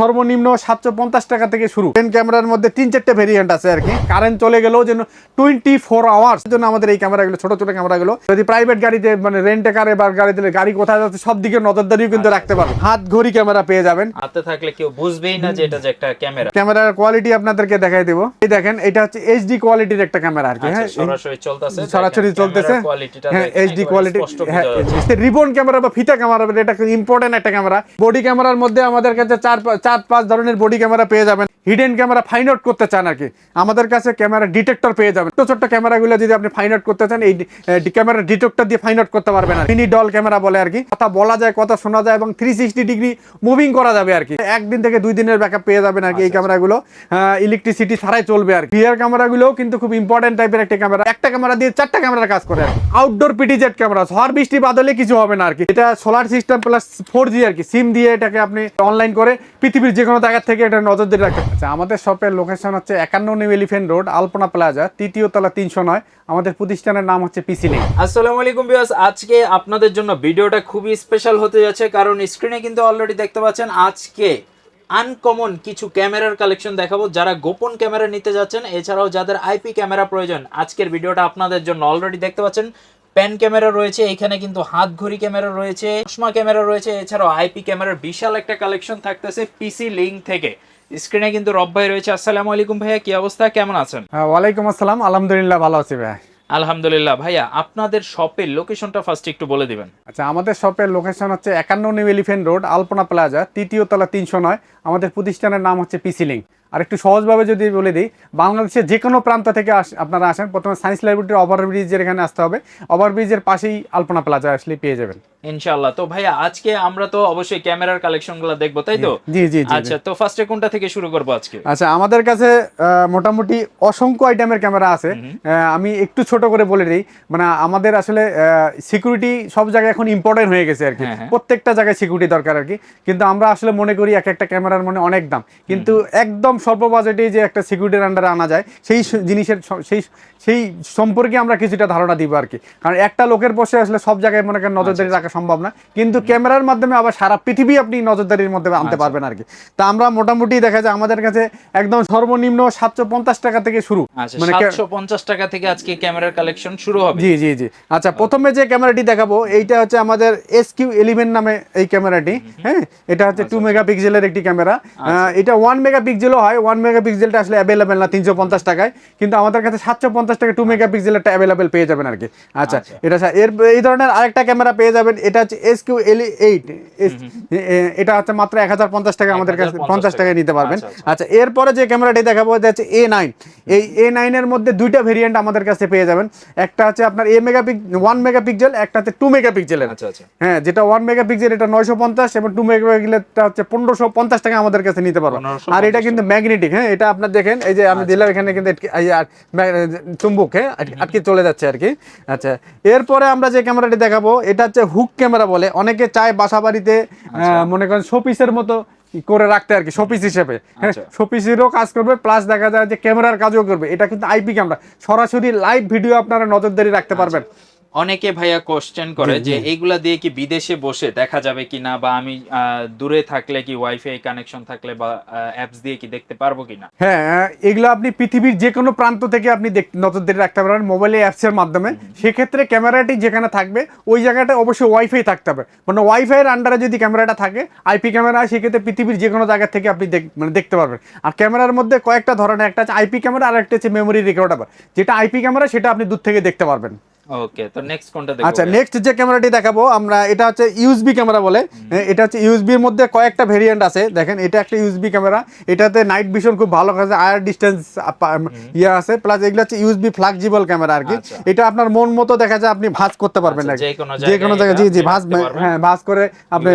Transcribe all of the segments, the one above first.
সর্বনিম্ন সাতশো পঞ্চাশ টাকা থেকে শুরু। পেন ক্যামেরার মধ্যে তিন চারটে ভেরিয়েন্ট আছে আর কি। কারেন্ট চলে গেলেও যেন টোয়েন্টি ফোর আওয়ার্স জন্য আমাদের এই ক্যামেরাগুলো ছোট ছোট ক্যামেরাগুলো যদি প্রাইভেট গাড়িতে মানে রেন্টে কারে বা গাড়িতে গাড়ি কোথায় যাচ্ছে সব দিকে নজরদারিও কিন্তু রাখতে পারবেন হাত ঘড়ি ক্যামেরা পেয়ে যাবেন। হাতে থাকলে কেউ বুঝবেই না যে এটা যে একটা ক্যামেরা ক্যামেরার কোয়ালিটি আপনাদেরকে দেখাই দেবো। এই দেখেন এটা হচ্ছে এইচডি কোয়ালিটির একটা ক্যামেরা আর কি আচ্ছা হ্যাঁ? সরাসরি চলতেছে। সরাসরি চলতেছে। হ্যাঁ এইচডি কোয়ালিটি হ্যাঁ রিবন ক্যামেরা বা ফিতা ক্যামেরা এটা ইম্পর্টেন্ট একটা ক্যামেরা বডি ক্যামেরার মধ্যে আমাদের কাছে চার চার পাঁচ ধরনের বডি ক্যামেরা পেয়ে যাবেন। হিডেন ক্যামেরা ফাইন আউট করতে চান আর কি। আমাদের কাছে ক্যামেরা ডিটেক্টর পেয়ে যাবেন। ছোট ছোট্ট ক্যামেরাগুলো যদি আপনি ফাইন আউট করতে চান এই ক্যামেরা ডিটেক্টর দিয়ে ফাইন আউট করতে পারবেন আর মিনি ডল ক্যামেরা বলে আর কি। কথা বলা যায় কথা শোনা যায় এবং থ্রি সিক্সটি ডিগ্রি মুভিং করা যাবে আর কি। একদিন থেকে দুই দিনের ব্যাকআপ পেয়ে যাবেন আর কি এই ক্যামেরাগুলো ইলেকট্রিসিটি ছাড়াই চলবে আর কি। রিয়ার ক্যামেরাগুলো কিন্তু খুব ইম্পর্টেন্ট টাইপের একটা ক্যামেরা একটা ক্যামেরা দিয়ে চারটা ক্যামেরার কাজ করে আউটডোর পিটিজেট ক্যামেরা ঝড় বৃষ্টি বাদলে কিছু হবে না আর কি। এটা solar system plus four G আর কি। সিম দিয়ে এটাকে আপনি অনলাইন করে পৃথিবীর যে কোনো জায়গা থেকে এটা নজর দিয়ে রাখতে আচ্ছা আমাদের শপের লোকেশন হচ্ছে একান্ন New Elephant Road, Alpana Plaza, তৃতীয় তলা তিনশো নয়। আমাদের প্রতিষ্ঠানের নাম হচ্ছে পিসি লিঙ্ক আসসালামু আলাইকুম ভিউয়ার্স আজকে আপনাদের জন্য ভিডিওটা খুবই স্পেশাল হতে যাচ্ছে, কারণ স্ক্রিনে কিন্তু অলরেডি দেখতে পাচ্ছেন, আজকে আনকমন কিছু ক্যামেরার কালেকশন দেখাবো। যারা গোপন ক্যামেরা নিতে যাচ্ছেন, এছাড়াও যাদের আইপি ক্যামেরা প্রয়োজন, আজকের ভিডিওটা আপনাদের জন্য অলরেডি দেখতে পাচ্ছেন। প্যান ক্যামেরা রয়েছে এখানে কিন্তু হাত ঘড়ি ক্যামেরা রয়েছে চশমা ক্যামেরা রয়েছে এছাড়াও আইপি ক্যামেরার বিশাল একটা কালেকশন থাকতেছে পিসি লিঙ্ক থেকে। স্ক্রিনে কিন্তু রব ভাই রয়েছে আসসালামু আলাইকুম ভাইয়া কি অবস্থা? কেমন আছেন? হ্যাঁ, ওয়ালাইকুম আসসালাম আলহামদুলিল্লাহ ভালো আছি ভাই আলহামদুলিল্লাহ ভাইয়া আপনাদের শপের লোকেশনটা ফার্স্ট একটু বলে দিবেন। আচ্ছা আমাদের শপের লোকেশন হচ্ছে একান্ন New Elephant Road Alpana Plaza তৃতীয় তলা তিনশো নয় আমাদের প্রতিষ্ঠানের নাম হচ্ছে পিসি লিঙ্ক আর একটু সহজভাবে যদি বলে দিই বাংলাদেশের যে কোনো প্রান্ত থেকে আপনারা আসেন। প্রথমে সায়েন্স লাইব্রেরির ওভারব্রিজের এখানে আসতে হবে। ওভারব্রিজের পাশেই আলপনা প্লাজা আসলে পেয়ে যাবেন। ইনশাআল্লাহ। তো ভাইয়া আজকে আমরা তো অবশ্যই ক্যামেরার কালেকশনগুলো দেখব তাই তো? জি জি আচ্ছা তো ফার্স্টে কোনটা থেকে শুরু করব আজকে? আচ্ছা আমাদের কাছে মোটামুটি অসংখ্য আইটেমের ক্যামেরা আছে। আমি একটু ছোট করে বলে দিই মানে আমাদের আসলে সিকিউরিটি সব জায়গায় এখন ইম্পর্টেন্ট হয়ে গেছে আর কি। হ্যাঁ, হ্যাঁ। প্রত্যেকটা জায়গায় সিকিউরিটি দরকার আর কি। কিন্তু আমরা আসলে মনে করি এক একটা ক্যামেরার মানে অনেক দাম। কিন্তু একদম স্বল্প বাজেটে যে একটা সিকিউরিটির আন্ডারে আনা যায় সেই জিনিসের সেই সেই সম্পর্কে আমরা কিছুটা ধারণা দিব আর কি। কারণ একটা লোকের বসে আসলে সব জায়গায় মনে করেন নজরদারি রাখা সম্ভব না কিন্তু ক্যামেরার মাধ্যমে আবার সারা পৃথিবী আপনি নজরদারির মধ্যে আনতে পারবেন আর কি। তা আমরা মোটামুটি দেখা যায় আমাদের কাছে একদম সর্বনিম্ন সাতশো পঞ্চাশ টাকা থেকে শুরু। আচ্ছা মানে সাতশো পঞ্চাশ টাকা থেকে আজকে ক্যামেরার কালেকশন শুরু হবে। জি জি জি। আচ্ছা প্রথমে যে ক্যামেরাটি দেখাবো এইটা হচ্ছে আমাদের এস কিউ ইলেভেন নামে এই ক্যামেরাটি হ্যাঁ? এটা হচ্ছে টু মেগাপিক্সেলের একটি ক্যামেরা। এটা ওয়ান মেগাপিক্সেলও হয় ওয়ান মেগাপিক্সেলটা আসলে অ্যাভেলেবেল না তিনশো পঞ্চাশ টাকায়। কিন্তু আমাদের কাছে সাতশো পঞ্চাশ টাকা টু মেগাপিক্সেলেরটা অ্যাভেলেবেল পেয়ে যাবেন আর কি। আচ্ছা এটা এর এই ধরনের আরেকটা ক্যামেরা পেয়ে যাবেন এটা হচ্ছে এস কিউ এল এইট এটা হচ্ছে মাত্র এক হাজার পঞ্চাশ টাকা আমাদের কাছে পঞ্চাশ টাকায় নিতে পারবেন। আচ্ছা, আচ্ছা। আচ্ছা এরপরে যে ক্যামেরাটি দেখাবো এটা হচ্ছে এ নাইন এই এ নাইনের মধ্যে দুইটা ভেরিয়েন্ট আমাদের কাছে পেয়ে যাবেন। একটা হচ্ছে আপনার এ মেগাপিক ওয়ান মেগাপিক্সেল একটা হচ্ছে টু মেগাপিক্সেলের আচ্ছা আচ্ছা। হ্যাঁ যেটা ওয়ান মেগাপিক্সেল এটা নয়শো পঞ্চাশ এবং টু মেগাপিক্সেলটা হচ্ছে পনেরোশো পঞ্চাশ টাকা আমাদের কাছে নিতে পারব আর এটা কিন্তু ম্যাগনেটিক হ্যাঁ এটা আপনার দেখেন এই যে আমি দিলাম এখানে কিন্তু চুম্বক হ্যাঁ আটকে চলে যাচ্ছে আর কি। আচ্ছা এরপরে আমরা যে ক্যামেরাটি দেখাবো এটা হচ্ছে হুক ক্যামেরা বলে। অনেকে চায় বাসা বাড়িতে আহ, মনে করেন শোপিসের মতো করে রাখতে আর কি শোপিস হিসেবে হ্যাঁ। আচ্ছা। শোপিসেরও কাজ করবে প্লাস দেখা যায় যে ক্যামেরার কাজও করবে। এটা কিন্তু আইপি ক্যামেরা। সরাসরি লাইভ ভিডিও আপনারা নজরদারি রাখতে পারবেন। অনেকে ভাইয়া কোশ্চেন করে যে এইগুলা দিয়ে কি বিদেশে বসে দেখা যাবে কিনা বা আমি দূরে থাকলে কি ওয়াইফাই কানেকশন থাকলে বা অ্যাপস দিয়ে কি দেখতে পারব কিনা? হ্যাঁ এগুলো আপনি পৃথিবীর যে কোনো প্রান্ত থেকে আপনি দেখ- নজরদারি রাখতে পারবেন মোবাইলে অ্যাপসের মাধ্যমে। সেক্ষেত্রে ক্যামেরাটি যেখানে থাকবে ওই জায়গাটা অবশ্যই ওয়াইফাই থাকতে হবে। মানে ওয়াইফাইয়ের আন্ডারে যদি ক্যামেরাটা থাকে আইপি ক্যামেরা সেক্ষেত্রে পৃথিবীর যে কোনো জায়গা থেকে আপনি দেখ- মানে দেখতে পারবেন। আর ক্যামেরার মধ্যে কয়েকটা ধরনের একটা আছে আইপি ক্যামেরা আর একটা হচ্ছে মেমোরি রেকর্ডার যেটা আইপি ক্যামেরা সেটা আপনি দূর থেকে দেখতে পারবেন। ওকে তো নেক্সট কোনটা দেখব? আচ্ছা নেক্সট যে ক্যামেরাটি দেখাবো আমরা এটা হচ্ছে ইউএসবি ক্যামেরা বলে। এটা হচ্ছে ইউএসবির মধ্যে কয়েকটা ভেরিয়েন্ট আছে। দেখেন এটা একটা ইউএসবি ক্যামেরা। এটাতে নাইট ভিশন খুব ভালো আয়ার ডিস্টেন্স ইয়ে আছে। প্লাস এগুলো হচ্ছে ইউএসবি ফ্লেক্সিবল ক্যামেরা আর কি। আচ্ছা। এটা আপনার মন মতো দেখা যায় আপনি ভাঁজ করতে পারবেন আচ্ছা, যে কোনো জায়গায় জি জি ভাঁজ হ্যাঁ ভাঁজ করে আপনি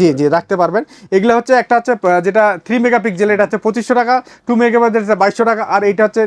জি জি রাখতে পারবেন। এগুলো হচ্ছে একটা হচ্ছে যেটা থ্রি মেগাপিক্সেল এটা হচ্ছে পঁচিশশো টাকা টু মেগাপিক্সেল বাইশশো টাকা আর এটা হচ্ছে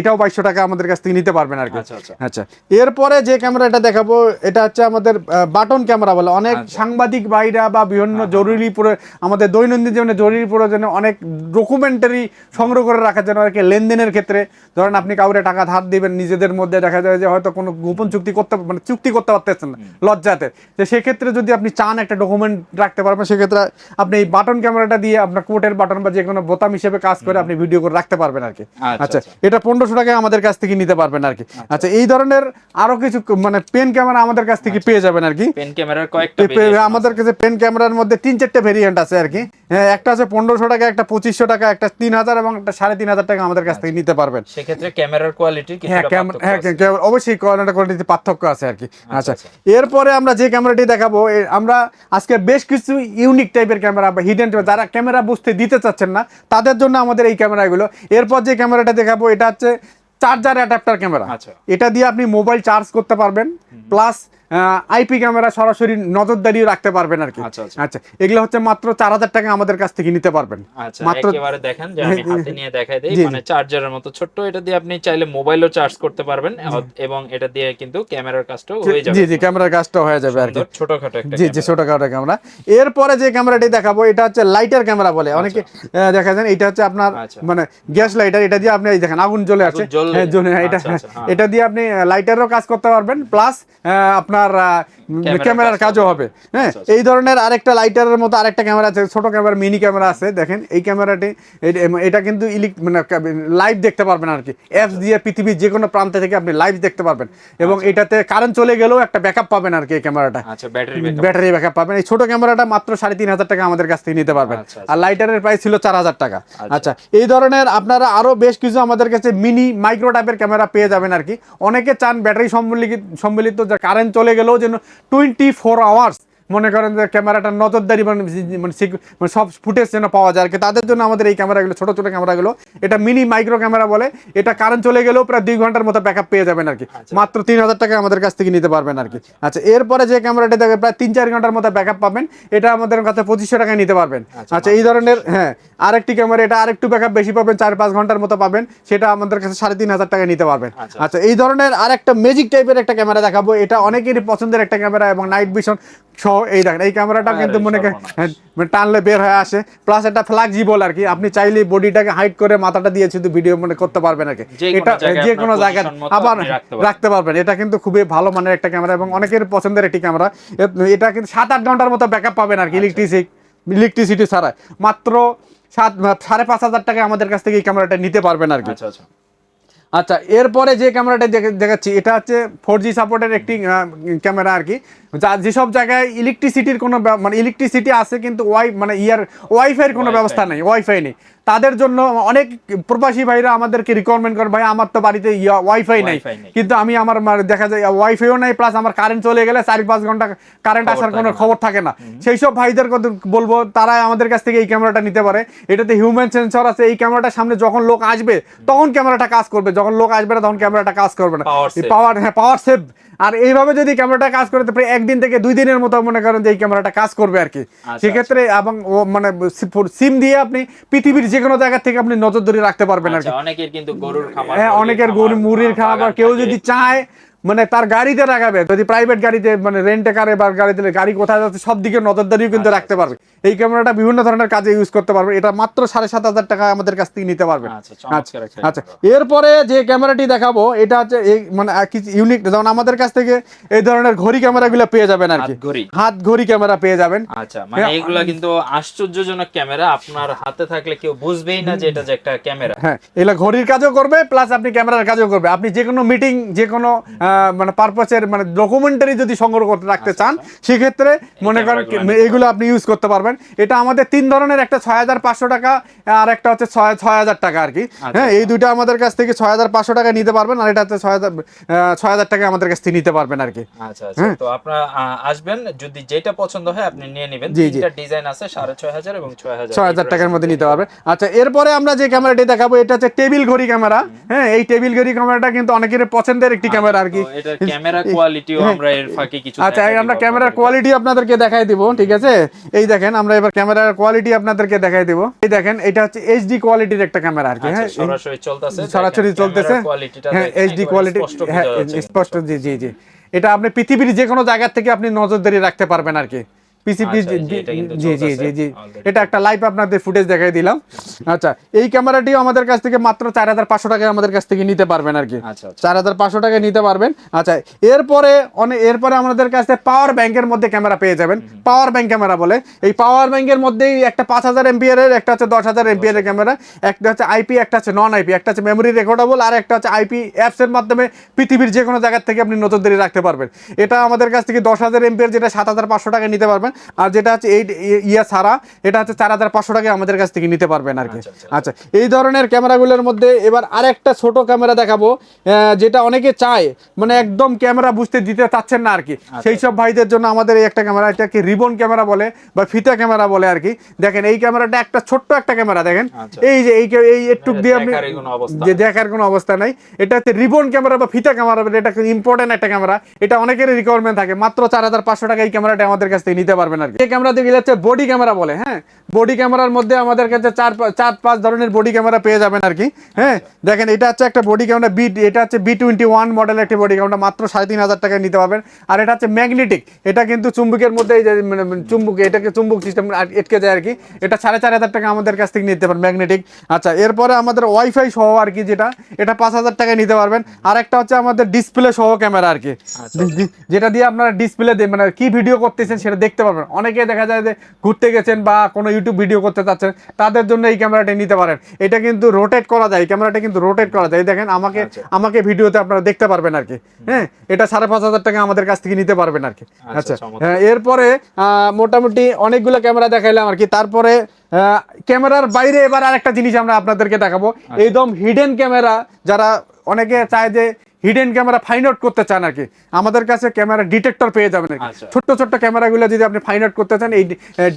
এটাও বাইশশো টাকা আমাদের কাছ থেকে নিতে পারবেন আর কি। আচ্ছা, আচ্ছা। এরপরে যে ক্যামেরাটা দেখাবো এটা হচ্ছে আমাদের বাটন ক্যামেরা বলে। অনেক আচ্ছা। সাংবাদিক ভাইরা বা বিভিন্ন জরুরি পুরো আমাদের দৈনন্দিন জীবনে জরুরি প্রয়োজনে অনেক ডকুমেন্টারি সংগ্রহ করে রাখার জন্য আর কি লেনদেনের ক্ষেত্রে। ধরেন আপনি কাউরে টাকা ধার দিবেন নিজেদের মধ্যে দেখা যায় যে হয়তো কোনো গোপন চুক্তি করতে মানে চুক্তি করতে পারতেছেন না লজ্জাতে। যে সেক্ষেত্রে যদি আপনি চান একটা ডকুমেন্ট রাখতে পারবেন সেক্ষেত্রে আপনি এই বাটন ক্যামেরাটা দিয়ে আপনার কোটের বাটন বা যে কোনো বোতাম হিসেবে কাজ করে আপনি ভিডিও করে রাখতে পারবেন আর কি। আচ্ছা, আচ্ছা আচ্ছা। এটা পনেরোশো টাকায় আমাদের কাছ থেকে নিতে পারবেন আর কি। আচ্ছা এই ধরনের আরও কিছু মানে পেন ক্যামেরা আমাদের কাছ থেকে পেয়ে যাবেন আর কি। পেন ক্যামেরার কয়েকটা আমাদের কাছে পেন ক্যামেরার মধ্যে তিন চারটে ভেরিয়েন্ট আছে আর কি। হ্যাঁ, একটা আছে পনেরোশো টাকা একটা পঁচিশশো টাকা একটা তিন হাজার এবং একটা সাড়ে তিন হাজার টাকা আমাদের কাছ থেকে নিতে পারবেন। সেক্ষেত্রে ক্যামেরার কোয়ালিটি হ্যাঁ ক্যামেরা হ্যাঁ অবশ্যই কোয়ালিটি কোয়ালিটি পার্থক্য আছে আর কি। আচ্ছা আচ্ছা। এরপরে আমরা যে ক্যামেরাটি দেখাবো আমরা আজকে বেশ কিছু ইউনিক টাইপের ক্যামেরা বা হিডেন যারা ক্যামেরা বুঝতে দিতে চাচ্ছেন না তাদের জন্য আমাদের এই ক্যামেরাগুলো এরপর যে ক্যামেরাটা দেখাবো এটা হচ্ছে চার্জার অ্যাডাপ্টার ক্যামেরা আচ্ছা। এটা দিয়ে আপনি মোবাইল চার্জ করতে পারবেন প্লাস আইপি ক্যামেরা সরাসরি নজরদারিও রাখতে পারবেন আর কি আচ্ছা, আচ্ছা। আচ্ছা এগুলো হচ্ছে মাত্র চার হাজার টাকা আমাদের কাছ থেকে নিতে পারবেন আচ্ছা মাত্র একেবারে দেখেন যে আমি হাতে নিয়ে দেখাই দেই। মানে চার্জারের মতো ছোট্ট এটা দিয়ে আপনি চাইলে মোবাইলও চার্জ করতে পারবেন এবং এটা দিয়ে কিন্তু ক্যামেরার কাজটাও হয়ে যাবে জি জি ক্যামেরার কাজটা হয়ে যাবে আর কি ছোটখাটো একটা জি জি ক্যামেরা। ছোটখাটো ক্যামেরা এরপরে যে ক্যামেরাটি দেখাবো এটা হচ্ছে লাইটার ক্যামেরা বলে অনেকে দেখা যায় এটা হচ্ছে আপনার। মানে গ্যাস লাইটার এটা দিয়ে আপনি দেখেন আগুন জ্বলে আছে হ্যাঁ, এটা হ্যাঁ। এটা দিয়ে আপনি লাইটারও কাজ করতে পারবেন প্লাস আপনার ক্যামেরার ক্যামেরার কাজও হবে। হ্যাঁ? আচ্ছা, আচ্ছা। এই ধরনের আরেকটা লাইটারের মতো আরেকটা ক্যামেরা আছে ছোট ক্যামেরা মিনি ক্যামেরা আছে দেখেন এই ক্যামেরাটি এটা- কিন্তু ইলেক মানে লাইভ দেখতে পারবেন আর কি। অ্যাপস দিয়ে পৃথিবীর যে কোনো প্রান্ত থেকে আপনি লাইভ দেখতে পারবেন। এবং এটাতে কারেন্ট চলে গেলেও একটা ব্যাকআপ পাবেন আর কি এই ক্যামেরাটা আচ্ছা ব্যাটারি ব্যাকআপ পাবেন। এই ছোট ক্যামেরাটা মাত্র সাড়ে তিন হাজার টাকা আমাদের কাছ থেকে নিতে পারবেন। আচ্ছা, আর লাইটারের প্রাইস ছিল চার হাজার টাকা। আচ্ছা। আচ্ছা এই ধরনের আপনারা আরও বেশ কিছু আমাদের কাছে মিনি মাইক্রো টাইপের ক্যামেরা পেয়ে যাবেন আর কি। অনেকে চান ব্যাটারি সম্বলিত সম্বলিত যে কারেন্ট চলে গেলেও যেন টোয়েন্টি ফোর আওয়ার্স মনে করেন যে ক্যামেরাটা নজরদারি মানে মানে মানে সব ফুটেজ যেন পাওয়া যায় আর কি। তাদের জন্য আমাদের এই ক্যামেরাগুলো ছোট ছোট ক্যামেরাগুলো এটা মিনি মাইক্রো ক্যামেরা বলে এটা কারেন্ট চলে গেলেও প্রায় দুই ঘণ্টার মতো ব্যাকআপ পেয়ে যাবেন আর কি। মাত্র তিন হাজার টাকা আমাদের কাছ থেকে নিতে পারবেন আর কি। আচ্ছা এরপরে যে ক্যামেরাটা দেখে প্রায় তিন চার ঘণ্টার মতো ব্যাকআপ পাবেন এটা আমাদের কাছে পঁচিশশো টাকায় নিতে পারবেন। আচ্ছা এই ধরনের হ্যাঁ আরেকটি ক্যামেরা এটা আরেকটু ব্যাকআপ বেশি পাবেন চার পাঁচ ঘণ্টার মতো পাবেন সেটা আমাদের কাছে সাড়ে তিন হাজার টাকায় নিতে পারবেন। আচ্ছা। আচ্ছা এই ধরনের আরেকটা ম্যাজিক টাইপের একটা ক্যামেরা দেখাবো এটা অনেকেরই পছন্দের একটা ক্যামেরা এবং নাইট ভিশন সহ এই দেখেন এই ক্যামেরাটা আরে কিন্তু মনে। হ্যাঁ, মানে টানলে বের হয়ে আসে প্লাস এটা ফ্লাক্সিবল আর কি আপনি চাইলে বডিটাকে হাইট করে মাথাটা দিয়ে শুধু ভিডিও মনে করতে পারবেন আর কি। এটা যে কোনো জায়গায় আবার রাখতে পারবেন। এটা কিন্তু খুবই ভালো মানের একটা ক্যামেরা এবং অনেকের পছন্দের একটি ক্যামেরা এটা কিন্তু সাত আট ঘণ্টার মতো ব্যাকআপ পাবেন আর কি ইলেকট্রিসিটি ইলেকট্রিসিটি ছাড়া মাত্র সাত সাড়ে পাঁচ হাজার টাকা আমাদের কাছ থেকে এই ক্যামেরাটা নিতে পারবেন আর কি। আচ্ছা আচ্ছা। আচ্ছা এরপরে যে ক্যামেরাটা দেখে- দেখাচ্ছি এটা হচ্ছে ফোর জি সাপোর্টের একটি ক্যামেরা আর কি। যেসব জায়গায় ইলেকট্রিসিটির কোনো মানে ইলেকট্রিসিটি আছে কিন্তু ওয়াই মানে ইয়ার ওয়াইফাইয়ের কোনো ব্যবস্থা নেই। ওয়াইফাই নেই। তাদের জন্য অনেক প্রবাসী ভাইরা আমাদেরকে রিকমেন্ড করে ভাই আমার তো বাড়িতে ওয়াইফাই নেই। কিন্তু আমি আমার মা- দেখা যায় ওয়াইফাইও নেই প্লাস আমার কারেন্ট চলে গেলে চার পাঁচ ঘণ্টা কারেন্ট আসার কোনো। খবর থাকে না। সেই সব ভাইদের বলব তারা আমাদের কাছ থেকে এই ক্যামেরাটা নিতে পারে। এটাতে হিউম্যান সেন্সর আছে এই ক্যামেরাটার সামনে যখন লোক আসবে তখন ক্যামেরাটা কাজ করবে। যখন লোক আসবে না তখন ক্যামেরাটা কাজ করবে না। পাওয়ার হ্যাঁ পাওয়ার সেভ আর এইভাবে যদি ক্যামেরাটা কাজ করে তো প্রায় একদিন থেকে দুই দিনের মতো মনে করেন যে এই ক্যামেরাটা কাজ করবে আর কি। আচ্ছা, সেক্ষেত্রে এবং ও মানে সিম দিয়ে আপনি পৃথিবীর যে কোনো জায়গা থেকে আপনি নজরদারি রাখতে পারবেন আর কি। আচ্ছা অনেকের কিন্তু গরুর খামার হ্যাঁ অনেকের গরুর গরু মুড়ির খাবার কেউ যদি চায় মানে তার গাড়িতে রাখাবে যদি প্রাইভেট গাড়িতে মানে রেন্টে কারে বা গাড়িতে গাড়ি কোথায় যাচ্ছে সব দিকে নজরদারিও কিন্তু রাখতে পারবে। এই ক্যামেরাটা বিভিন্ন ধরনের কাজে ইউজ করতে পারবে। এটা মাত্র সাড়ে সাত হাজার টাকা আমাদের কাছ থেকে নিতে পারবে। আচ্ছা, আচ্ছা এরপরে যে ক্যামেরাটি দেখাবো এটা হচ্ছে এই মানে কিছু ইউনিক যেমন আমাদের কাছ থেকে এই ধরনের ঘড়ি ক্যামেরাগুলো পেয়ে যাবেন আর কি। হাত ঘড়ি। ক্যামেরা পেয়ে যাবেন। আচ্ছা মানে হ্যাঁ, এগুলা কিন্তু আশ্চর্যজনক ক্যামেরা আপনার হাতে থাকলে কেউ বুঝবেই না যে এটা যে একটা ক্যামেরা হ্যাঁ এগুলো ঘড়ির কাজও করবে প্লাস আপনি ক্যামেরার কাজও করবে। আপনি যে কোনো মিটিং যে কোনো মানে পারপাসের মানে ডকুমেন্টারি যদি সংগ্রহ করতে রাখতে চান সেক্ষেত্রে মনে করেন আচ্ছা, এগুলো আপনি ইউজ করতে পারবেন। এটা আমাদের তিন ধরনের একটা ছয় হাজার পাঁচশো টাকা আর একটা হচ্ছে ছয় ছয় হাজার টাকা আর কি। হ্যাঁ এই দুইটা আমাদের কাছ থেকে ছয় হাজার পাঁচশো টাকা নিতে পারবেন আর এটা হচ্ছে ছয় হাজার ছয় হাজার টাকা আমাদের কাছ থেকে নিতে পারবেন আর কি। আচ্ছা আচ্ছা। তো আপনারা আসবেন যদি যেটা পছন্দ হয় আপনি নিয়ে নেবেন। তিনটা ডিজাইন আছে সাড়ে ছয় হাজার এবং ছয় হাজার ছয় হাজার টাকার মধ্যে নিতে পারবে আচ্ছা এরপরে আমরা যে ক্যামেরাটি দেখাবো এটা হচ্ছে টেবিল ঘড়ি ক্যামেরা হ্যাঁ এই টেবিল ঘড়ি ক্যামেরাটা কিন্তু অনেকের পছন্দের একটি ক্যামেরা আর কি। এটার ক্যামেরা কোয়ালিটিও আমরা এর ফাঁকে কিছু আচ্ছা আমরা ক্যামেরার কোয়ালিটি আপনাদেরকে। দেখাই দিব ঠিক আছে? এই দেখেন আমরা এবার ক্যামেরার কোয়ালিটি আপনাদেরকে দেখাই দিব। এই দেখেন এটা হচ্ছে এইচডি কোয়ালিটির একটা ক্যামেরা আর কি আচ্ছা, হ্যাঁ? সরাসরি চলতেছে সরাসরি চলতেছে। হ্যাঁ এইচডি কোয়ালিটি হ্যাঁ স্পষ্ট জি জি জি। এটা আপনি পৃথিবীর যে কোনো জায়গা থেকে আপনি নজরদারি রাখতে পারবেন আর কি। পিসিপি আচ্ছা, যে এটা জি জি জি জি। এটা একটা লাইভ আপনাদের ফুটেজ দেখাই দিলাম। আচ্ছা এই ক্যামেরাটিও আমাদের কাছ থেকে মাত্র চার হাজার পাঁচশো টাকায় আমাদের কাছ থেকে নিতে পারবেন আর কি। আচ্ছা, আচ্ছা। চার হাজার পাঁচশো টাকায় নিতে পারবেন। আচ্ছা এরপরে অনেক এরপরে আমাদের কাছে পাওয়ার ব্যাংকের মধ্যে ক্যামেরা পেয়ে যাবেন। পাওয়ার ব্যাংক ক্যামেরা বলে। এই পাওয়ার ব্যাংকের মধ্যেই একটা পাঁচ হাজার এমপিয়ারের একটা হচ্ছে দশ হাজার এমপিয়ারের ক্যামেরা একটা হচ্ছে আইপি একটা হচ্ছে নন আইপি একটা হচ্ছে মেমোরি রেকর্ডেবল আর একটা হচ্ছে আইপি অ্যাপসের মাধ্যমে পৃথিবীর যে কোনো জায়গার থেকে আপনি নজরদারি রাখতে পারবেন। এটা আমাদের কাছ থেকে দশ হাজার এমপিয়ার যেটা সাত হাজার পাঁচশো টাকা নিতে পারবেন। আর যেটা হচ্ছে এই ইয়া ছাড়া এটা হচ্ছে চার হাজার পাঁচশো টাকা আমাদের কাছ থেকে নিতে পারবেন আর কি। আচ্ছা, আচ্ছা, আচ্ছা এই ধরনের ক্যামেরাগুলোর মধ্যে এবার আরেকটা ছোট ক্যামেরা দেখাবো যেটা অনেকে চায় মানে একদম ক্যামেরা বুঝতে দিতে চাচ্ছেন না আর কি। আচ্ছা, সেই সব ভাইদের জন্য আমাদের এই একটা ক্যামেরা এটাকে রিবন ক্যামেরা বলে বা ফিতা ক্যামেরা বলে আর কি। দেখেন এই ক্যামেরাটা একটা ছোট্ট একটা ক্যামেরা দেখেন। আচ্ছা। এই যে এই এই একটু দিয়ে আপনি যে দেখার কোনো অবস্থা নাই। এটা হচ্ছে রিবন ক্যামেরা বা ফিতা ক্যামেরা বলে এটা ইম্পর্টেন্ট একটা ক্যামেরা। এটা অনেকেরই রিকোয়ারমেন্ট থাকে। মাত্র চার হাজার পাঁচশো টাকা এই ক্যামেরাটা আমাদের কাছ থেকে নিতে পারবেন। আর কি। এই ক্যামেরা দেখলে হচ্ছে বডি ক্যামেরা বলে হ্যাঁ? বডি ক্যামেরার মধ্যে আমাদের কাছে চার চার পাঁচ ধরনের বডি ক্যামেরা পেয়ে যাবেন আর কি হ্যাঁ? দেখেন এটা হচ্ছে একটা বডি ক্যামেরা বি এটা হচ্ছে বি টোয়েন্টি ওয়ান মডেলের একটি বডি ক্যামেরা মাত্র সাড়ে তিন হাজার টাকায় নিতে পারবেন। আর এটা হচ্ছে ম্যাগনেটিক এটা কিন্তু চুম্বকের মধ্যে যে মানে চুম্বক এটাকে চুম্বক সিস্টেম এটকে যায় আর কি। এটা সাড়ে চার হাজার টাকা আমাদের কাছ থেকে নিতে পারেন ম্যাগনেটিক আচ্ছা এরপরে আমাদের ওয়াইফাই সহ আর কি যেটা এটা পাঁচ হাজার টাকায় নিতে পারবেন। আর একটা হচ্ছে আমাদের ডিসপ্লে সহ ক্যামেরা আর কি। আচ্ছা। ডি- যেটা দিয়ে আপনারা ডিসপ্লে মানে কি ভিডিও করতেছেন সেটা দেখতে পারবেন। অনেকে দেখা যায় যে ঘুরতে গেছেন বা কোনো ইউটিউব ভিডিও করতে চাচ্ছেন তাদের জন্য এই ক্যামেরাটা নিতে পারেন। এটা কিন্তু রোটেট করা যায় এই ক্যামেরাটা কিন্তু রোটেট করা যায়। দেখেন আমাকে আচ্ছা। আমাকে ভিডিওতে আপনারা দেখতে পারবেন আর কি। হ্যাঁ এটা সাড়ে পাঁচ হাজার টাকা আমাদের কাছ থেকে নিতে পারবেন আর কি। আচ্ছা, আচ্ছা। হ্যাঁ, এরপরে আহ, মোটামুটি অনেকগুলো ক্যামেরা দেখাইলাম আর কি। তারপরে আহ, ক্যামেরার বাইরে এবার আরেকটা জিনিস আমরা আপনাদেরকে দেখাবো। একদম হিডেন ক্যামেরা যারা অনেকে চায় যে হিডেন ক্যামেরা ফাইন্ড আউট করতে চান আর কি। আমাদের কাছে ক্যামেরা ডিটেক্টর পেয়ে যাবেন আর কি। আচ্ছা। ছোট্ট ছোট্ট ক্যামেরাগুলো যদি আপনি ফাইন্ড আউট করতে চান এই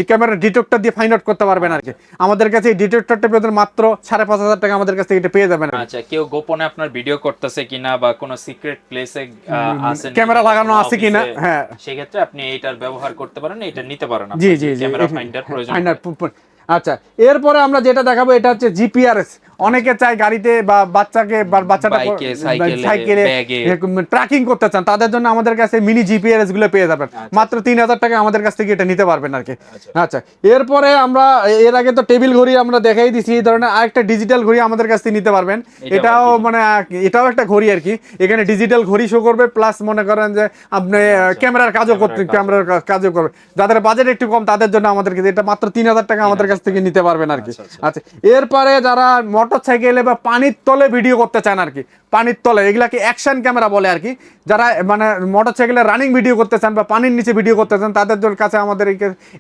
ক্যামেরা ডিটেক্টর দিয়ে ফাইন্ড আউট করতে পারবেন আর কি। আমাদের কাছে এই ডিটেক্টরটা পেয়ে মাত্র সাড়ে পাঁচ হাজার টাকা আমাদের কাছে এটা পেয়ে যাবেন আচ্ছা কেউ গোপনে আপনার ভিডিও করতেছে কিনা বা কোনো সিক্রেট প্লেসে ক্যামেরা লাগানো আছে কিনা, হ্যাঁ। সেক্ষেত্রে আপনি এইটার ব্যবহার করতে পারেন এটা নিতে পারেন জি জি ক্যামেরা ফাইন্ডার প্রয়োজন। আচ্ছা এরপরে আমরা যেটা দেখাবো এটা হচ্ছে জিপিআরএস অনেকে চায় গাড়িতে বা বাচ্চাকে বা বাচ্চাটা সাইকেলে, ট্র্যাকিং করতে চান তাদের জন্য আমাদের কাছে মিনি জিপিআরএসগুলো পেয়ে যাবেন। মাত্র তিন হাজার টাকা আমাদের কাছ থেকে এটা নিতে পারবেন আর কি। আচ্ছা। এরপরে আমরা এর আগে তো টেবিল ঘড়ি আমরা দেখাই দিছি এই ধরনের আরেকটা ডিজিটাল ঘড়ি আমাদের কাছ থেকে নিতে পারবেন। এটাও? মানে এটাও একটা ঘড়ি আর কি। এখানে ডিজিটাল ঘড়ি শো করবে প্লাস মনে করেন যে আপনি ক্যামেরার কাজও করতে। ক্যামেরার কাজও করবে। যাদের বাজেট একটু কম তাদের জন্য আমাদের কাছে এটা মাত্র তিন হাজার টাকা আমাদের কাছ থেকে নিতে পারবেন আর কি। আচ্ছা, আচ্ছা। আচ্ছা এরপরে যারা মোটর সাইকেলে বা পানির তলে ভিডিও করতে চান আর কি। পানির তলে এগুলাকে অ্যাকশন ক্যামেরা বলে আর কি। যারা মানে মোটর সাইকেলে রানিং ভিডিও করতে চান বা পানির নিচে ভিডিও করতে চান তাদের জন্য কাছে আমাদের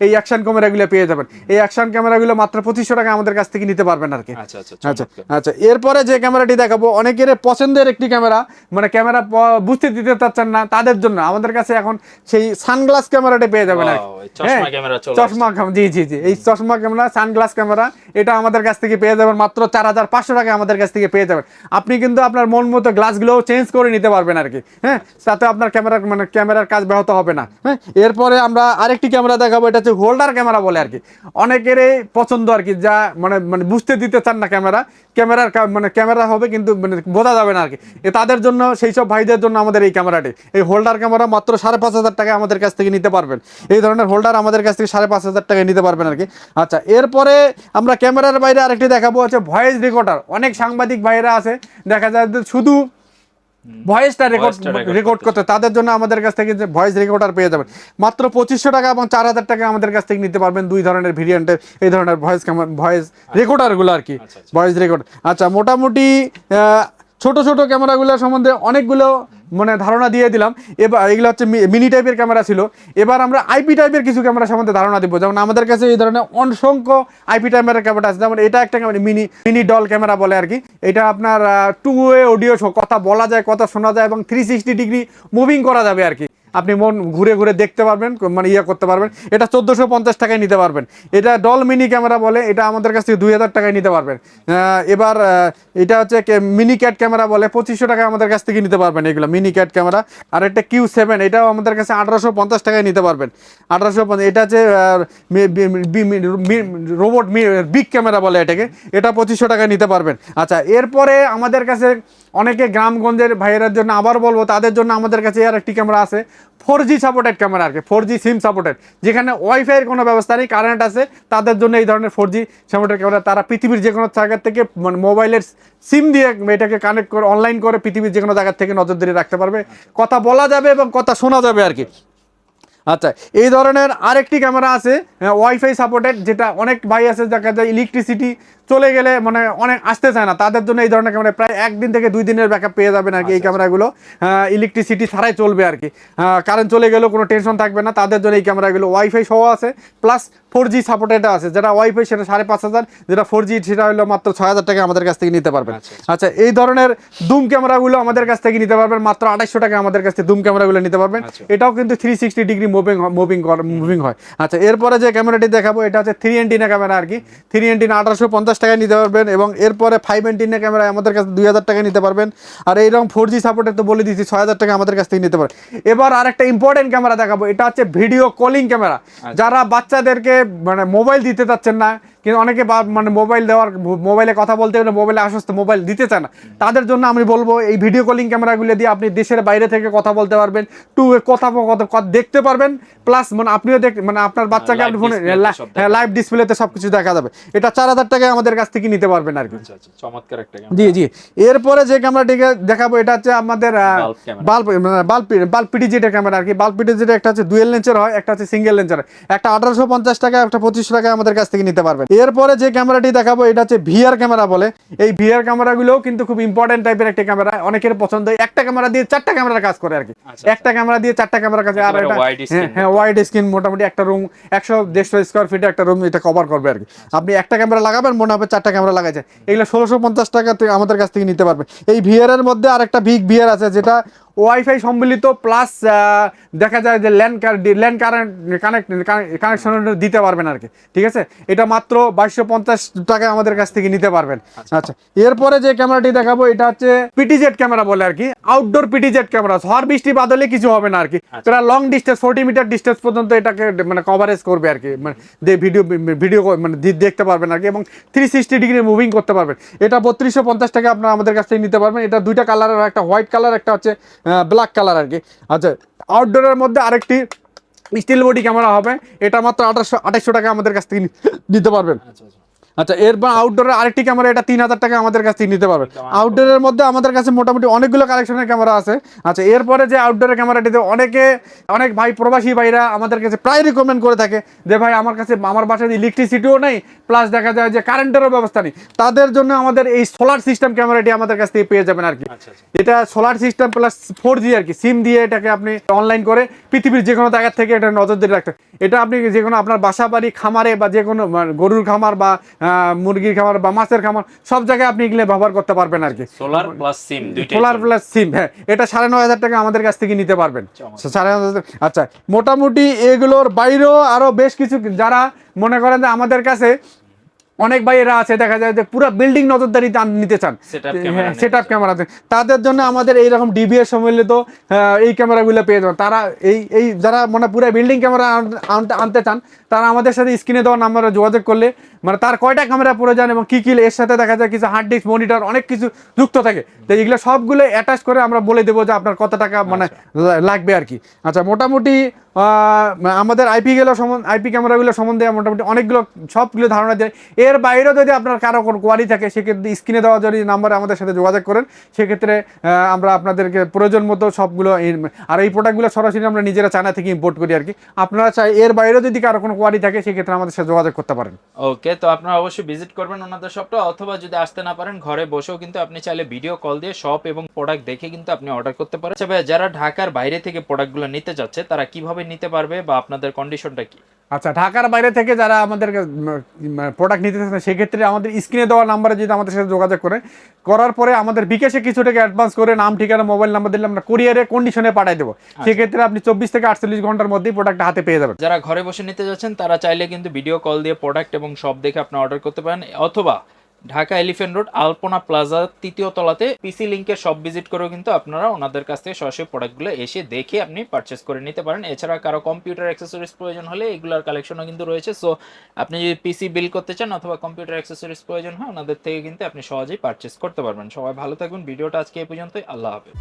এই অ্যাকশন ক্যামেরাগুলো পেয়ে যাবেন। এই অ্যাকশন ক্যামেরাগুলো মাত্র পঁচিশশো টাকা আমাদের কাছ থেকে নিতে পারবেন আর কি। আচ্ছা আচ্ছা আচ্ছা আচ্ছা এরপরে যে ক্যামেরাটি দেখাবো অনেকের পছন্দের একটি ক্যামেরা মানে ক্যামেরা বুঝতে দিতে চাচ্ছেন না তাদের জন্য। আমাদের কাছে এখন সেই সানগ্লাস ক্যামেরাটি পেয়ে যাবেন আর কি। চশমা হ্যাঁ, চশমা জি জি জি এই চশমা ক্যামেরা সানগ্লাস ক্যামেরা এটা আমাদের কাছ থেকে পেয়ে যাবেন মাত্র চার হাজার হাজার পাঁচশো টাকা আমাদের কাছ থেকে পেয়ে যাবেন। আপনি কিন্তু আপনার মন মতো গ্লাসগুলোও চেঞ্জ করে নিতে পারবেন আর কি হ্যাঁ? তাতে আপনার ক্যামেরা মানে ক্যামেরার কাজ ব্যাহত হবে না হ্যাঁ? এরপরে আমরা আরেকটি ক্যামেরা দেখাবো, এটা হচ্ছে হোল্ডার ক্যামেরা বলে আর কি। অনেকেরই পছন্দ আর কি, যা মানে মানে বুঝতে দিতে চান না ক্যামেরা, ক্যামেরার মানে ক্যামেরা হবে কিন্তু মানে বোঝা যাবে না আর কি। তাদের জন্য, সেই সব ভাইদের জন্য আমাদের এই ক্যামেরাটি। এই হোল্ডার ক্যামেরা মাত্র সাড়ে পাঁচ হাজার টাকা আমাদের কাছ থেকে নিতে পারবেন। এই ধরনের হোল্ডার আমাদের কাছ থেকে সাড়ে পাঁচ হাজার টাকায় নিতে পারবেন আর কি। আচ্ছা এরপরে আমরা ক্যামেরার বাইরে আরেকটি দেখাবো, হচ্ছে ভয়েস রেকর্ডার অনেক সাংবাদিক ভাইরা আছে দেখা যায় যে শুধু ভয়েসটা রেকর্ড রেকর্ড করতে তাদের জন্য আমাদের কাছ থেকে যে ভয়েস রেকর্ডার পেয়ে যাবেন। মাত্র পঁচিশশো টাকা এবং চার হাজার টাকা আমাদের কাছ থেকে নিতে পারবেন দুই ধরনের ভেরিয়েন্টের এই ধরনের ভয়েস ভয়েস রেকর্ডারগুলো আর কি। আচ্ছা, আচ্ছা। ভয়েস রেকর্ড আচ্ছা মোটামুটি আহ, ছোট ছোট ক্যামেরাগুলো সম্বন্ধে অনেকগুলো মানে ধারণা দিয়ে দিলাম। এবার এগুলো হচ্ছে মিনি টাইপের ক্যামেরা ছিল। এবার আমরা আইপি টাইপের কিছু ক্যামেরা সম্বন্ধে ধারণা দিব। যেমন আমাদের কাছে এই ধরনের অসংখ্য আইপি টাইপের ক্যামেরা আছে। যেমন এটা একটা camera, mini mini doll camera বলে আর কি। এটা আপনার টু ওয়ে অডিও কথা বলা যায়, কথা শোনা যায় এবং থ্রি সিক্সটি ডিগ্রি মুভিং করা যাবে আর কি। আপনি মন ঘুরে ঘুরে দেখতে পারবেন মানে ইয়ে করতে পারবেন। এটা চোদ্দোশো পঞ্চাশ টাকায় নিতে পারবেন। এটা ডল মিনি ক্যামেরা বলে, এটা আমাদের কাছ থেকে দুই হাজার টাকায় নিতে পারবেন। এবার এটা হচ্ছে মিনি ক্যাট ক্যামেরা বলে, পঁচিশশো টাকায় আমাদের কাছ থেকে নিতে পারবেন এগুলো, মিনি ক্যাট ক্যামেরা। আর একটা কিউ সেভেন, এটাও আমাদের কাছে আঠারোশো পঞ্চাশ টাকায় নিতে পারবেন। আঠারোশো এটা হচ্ছে রোবট বিগ ক্যামেরা বলে এটাকে, এটা পঁচিশশো টাকায় নিতে পারবেন। আচ্ছা এরপরে আমাদের কাছে অনেকে গ্রামগঞ্জের ভাইয়ের জন্য আবার বলব, তাদের জন্য আমাদের কাছে আর একটি ক্যামেরা আছে ফোর জি সাপোর্টেড ক্যামেরা আর কি ফোর জি সিম সাপোর্টেড যেখানে ওয়াইফাইয়ের কোনো ব্যবস্থা নেই কারেন্ট আছে, তাদের জন্য এই ধরনের ফোর জি সাপোর্টেড ক্যামেরা তারা পৃথিবীর যে কোনো জায়গা থেকে মানে মোবাইলের সিম দিয়ে এটাকে কানেক্ট করে অনলাইন করে পৃথিবীর যে কোনো জায়গার থেকে নজরদারি রাখতে পারবে। কথা বলা যাবে এবং কথা শোনা যাবে আর কি। আচ্ছা এই ধরনের আরেকটি ক্যামেরা আছে ওয়াইফাই সাপোর্টেড যেটা অনেক ভাই আছে, দেখা যায় ইলেকট্রিসিটি চলে গেলে মানে অনেক আসতে চায় না। তাদের জন্য এই ধরনের ক্যামেরা প্রায় একদিন থেকে দুই দিনের ব্যাকআপ পেয়ে যাবেন আর কি এই ক্যামেরাগুলো ইলেকট্রিসিটি ছাড়াই চলবে আর কি। কারেন্ট চলে গেলেও কোনো টেনশন থাকবে না। তাদের জন্য এই ক্যামেরাগুলো ওয়াইফাই সহ আছে। প্লাস ফোর জি সাপোর্টেড আছে। যেটা ওয়াইফাই সেটা সাড়ে পাঁচ হাজার যেটা ফোর জি সেটা হলো মাত্র ছয় হাজার টাকা আমাদের কাছ থেকে নিতে পারবেন। আচ্ছা, আচ্ছা। এই ধরনের দুম ক্যামেরাগুলো আমাদের কাছ থেকে নিতে পারবেন। মাত্র আড়াইশো টাকা আমাদের কাছ থেকে দুম ক্যামেরাগুলো নিতে পারবেন। আচ্ছা। এটাও কিন্তু three sixty degree moving moving moving হয়। আচ্ছা এরপরে যে ক্যামেরাটি দেখাবো এটা হচ্ছে থ্রি এন্টিনা ক্যামেরা আর কি। থ্রি এন্টিনা আঠারোশো পঞ্চাশ টাকায় নিতে পারবেন এবং এরপরে ফাইভ এন্টিনের ক্যামেরা আমাদের কাছে দুই হাজার টাকায় নিতে পারবেন। আর এইরকম ফোর জি সাপোর্টের তো বলে দিচ্ছি ছয় হাজার টাকা আমাদের কাছ থেকে নিতে পারেন এবার আর একটা ইম্পর্টেন্ট ক্যামেরা দেখাবো এটা হচ্ছে ভিডিও কলিং ক্যামেরা যারা বাচ্চাদেরকে মানে মোবাইল দিতে চাচ্ছেন না কিন্তু অনেকে বা- মানে মোবাইল দেওয়ার মোবাইলে কথা বলতে গেলে মোবাইলে আসস্ত মোবাইল দিতে চায় না। তাদের জন্য আমি বলব এই ভিডিও কলিং ক্যামেরাগুলো দিয়ে আপনি দেশের বাইরে থেকে কথা বলতে পারবেন টু কথা দেখতে পারবেন প্লাস মানে আপনিও দেখ মানে আপনার বাচ্চাকে আপনি ফোনে লাইভ ডিসপ্লেতে সব কিছু দেখা যাবে। এটা চার হাজার টাকায় আমাদের কাছ থেকে নিতে পারবেন আর কি। আচ্ছা আচ্ছা চমৎকার একটা জি জি। এরপরে যে ক্যামেরাটিকে দেখাবো এটা হচ্ছে আমাদের। বাল্ব বাল্ব বাল্ব পিটিজেটের ক্যামেরা আর কি। বাল্ব পিটিজেট একটা হচ্ছে ডুয়েল লেন্সের হয় একটা হচ্ছে সিঙ্গেল লেন্সের একটা আঠারোশো পঞ্চাশ টাকা একটা পঁচিশশো টাকা আমাদের কাছ থেকে নিতে পারবেন। এরপরে যে ক্যামেরাটি দেখাবো এটা হচ্ছে ভিআর ক্যামেরা বলে। এই ভিআর ক্যামেরাগুলোও কিন্তু খুব ইম্পর্টেন্ট টাইপের একটা ক্যামেরা। অনেকের পছন্দ একটা ক্যামেরা দিয়ে চারটা ক্যামেরার কাজ করে আর কি। আচ্ছা, একটা ক্যামেরা দিয়ে চারটা ক্যামেরা কাজ আর এটা হ্যাঁ ওয়াইড স্ক্রিন মোটামুটি একটা রুম একশো দেড়শো স্কোয়ার ফিটে একটা রুম এটা কভার করবে আর কি। আপনি একটা ক্যামেরা লাগাবেন মনে হবে চারটা ক্যামেরা লাগাইছে। এগুলো ষোলোশো পঞ্চাশ টাকা আমাদের কাছ থেকে নিতে পারবে। এই ভিআর এর মধ্যে আরেকটা বিগ ভিআর আছে যেটা ওয়াইফাই সম্মিলিত প্লাস দেখা যায় যে land land current connect connection দিতে পারবেন আর কি ঠিক আছে? এটা মাত্র বাইশশো পঞ্চাশ টাকা আমাদের কাছ থেকে নিতে পারবেন। আচ্ছা। এরপরে যে ক্যামেরাটি দেখাবো এটা হচ্ছে পিটিজেট ক্যামেরা বলে আর কি আউটডোর পিটিজেট ক্যামেরা ঝড় বৃষ্টি বাদলে কিছু হবে না আর কি। প্রায় long distance forty metre distance পর্যন্ত এটাকে মানে কভারেজ করবে আর কি মানে ভিডিও ভিডিও মানে দেখতে পারবেন আর কি এবং থ্রি সিক্সটি ডিগ্রি মুভিং করতে পারবেন। এটা বত্রিশশো পঞ্চাশ টাকা আপনারা আমাদের কাছ থেকে নিতে পারবেন। এটা দুইটা কালারের একটা হোয়াইট কালার একটা হচ্ছে ব্ল্যাক কালার আর কি। আচ্ছা আউটডোরের মধ্যে আরেকটি স্টিল বডি ক্যামেরা হবে। এটা মাত্র আঠাশশো আঠাশশো টাকা আমাদের কাছ থেকে নিতে পারবেন। আচ্ছা। আচ্ছা আচ্ছা এরপর আউটডোরের আরেকটি ক্যামেরা এটা তিন হাজার টাকা আমাদের কাছ থেকে নিতে পারবেন আউটডোরের মধ্যে আমাদের কাছে মোটামুটি অনেকগুলো কালেকশনের ক্যামেরা আছে। আচ্ছা এরপরে যে আউটডোরের ক্যামেরাটিতে অনেকে অনেক ভাই প্রবাসী ভাইরা আমাদের কাছে প্রায় রিকমেন্ড করে থাকে যে ভাই আমার কাছে আমার বাসায় ইলেকট্রিসিটিও নেই প্লাস দেখা যায় যে কারেন্টেরও ব্যবস্থা নেই। তাদের জন্য আমাদের এই সোলার সিস্টেম ক্যামেরাটি আমাদের কাছ থেকে পেয়ে যাবেন আর কি। আচ্ছা আচ্ছা। এটা solar system plus four G আর কি সিম দিয়ে এটাকে আপনি অনলাইন করে পৃথিবীর যে কোনো জায়গা থেকে এটা নজর দিয়ে রাখতে। এটা আপনি যে কোনো আপনার বাসা বাড়ি খামারে বা যে কোনো মানে গরুর খামার বা মুরগির খামার বা মাছের খামার সব জায়গায় আপনি এগুলো ব্যবহার করতে পারবেন আর কি। Solar plus SIM solar plus SIM হ্যাঁ। এটা সাড়ে নয় হাজার টাকা আমাদের কাছ থেকে নিতে পারবেন। সাড়ে নয় হাজার আচ্ছা মোটামুটি এগুলোর বাইরেও আরও বেশ কিছু যারা মনে করেন যে আমাদের কাছে অনেক ভাইয়েরা আছে দেখা যায় যে পুরো বিল্ডিং নজরদারি নিতে চান। সেট আপ ক্যামেরা তাদের জন্য আমাদের এইরকম ডিবিএস সম্মিলিত এই ক্যামেরাগুলো পেয়ে যাবেন। তারা এই এই যারা মানে পুরো বিল্ডিং ক্যামেরা আনতে আনতে চান তারা আমাদের সাথে স্ক্রিনে দেওয়া নাম্বারে যোগাযোগ করলে মানে তার কয়টা ক্যামেরা প্রয়োজন এবং কী কী এর সাথে দেখা যায় কিছু হার্ড ডিস্ক মনিটর অনেক কিছু যুক্ত থাকে। তো এগুলো সবগুলো অ্যাটাচ করে আমরা বলে দেবো যে আপনার কত টাকা মানে লাগবে আর কি। আচ্ছা মোটামুটি আমাদের আইপি গেলো সম্বন্ধে আইপি ক্যামেরাগুলো সম্বন্ধে মোটামুটি অনেকগুলো সবগুলো ধারণা দেয়। এর বাইরেও যদি আপনার কারও কোনো কোয়ারি থাকে, সেক্ষেত্রে স্ক্রিনে দেওয়া যদি নাম্বারে আমাদের সাথে যোগাযোগ করেন। সেক্ষেত্রে আমরা আপনাদেরকে প্রয়োজন মতো সবগুলো আর এই প্রোডাক্টগুলো সরাসরি আমরা নিজেরা চায়না থেকে ইম্পোর্ট করি আর কি। আপনারা চাই এর বাইরেও যদি কারও কোনো কোয়ারি থাকে, সেক্ষেত্রে আমাদের সাথে যোগাযোগ করতে পারেন। ওকে তো আপনারা অবশ্যই ভিজিট করবেন ওনাদের শপটা অথবা যদি আসতে না পারেন, ঘরে বসেও কিন্তু আপনি চাইলে ভিডিও কল দিয়ে শপ এবং প্রোডাক্ট দেখে কিন্তু আপনি অর্ডার করতে পারেন। আচ্ছা যারা ঢাকার বাইরে থেকে প্রোডাক্টগুলো নিতে যাচ্ছে, তারা কীভাবে নিতে পারবে বা আপনাদের কন্ডিশনটা কি? আচ্ছা ঢাকার বাইরে থেকে যারা আমাদের প্রোডাক্ট নিতে চান সেক্ষেত্রে আমাদের স্ক্রিনে দেওয়া নাম্বারে যদি আমাদের সাথে যোগাযোগ করে করার পরে আমাদের বিকাশে কিছু টাকা অ্যাডভান্স করে নাম ঠিকানা মোবাইল নাম্বার দিলে আমরা কুরিয়ারে কন্ডিশনে পাঠিয়ে দেবো। সেক্ষেত্রে আপনি চব্বিশ থেকে আটচল্লিশ ঘণ্টার মধ্যেই প্রোডাক্ট হাতে পেয়ে যাবেন। যারা ঘরে বসে নিতে যাচ্ছেন তারা চাইলে কিন্তু ভিডিও কল দিয়ে প্রোডাক্ট এবং সব দেখে আপনি অর্ডার করতে পারেন অথবা Dhaka Elephant Road, Alpana Plaza, তৃতীয় তলাতে পিসি লিঙ্কের সব ভিজিট করেও কিন্তু আপনারা ওনাদের কাছ থেকে সরাসরি প্রোডাক্টগুলো এসে দেখে আপনি পারচেস করে নিতে পারেন। এছাড়া কারও কম্পিউটার অ্যাক্সেসরিজ প্রয়োজন হলে এগুলোর কালেকশনও কিন্তু রয়েছে। সো আপনি যদি পিসি বিল করতে চান অথবা কম্পিউটার অ্যাক্সেসরিজ প্রয়োজন হয়, ওনাদের থেকে কিন্তু আপনি সহজেই পারচেস করতে পারবেন। সবাই ভালো থাকবেন। ভিডিওটা আজকে এই পর্যন্তই। আল্লাহ হাফেজ।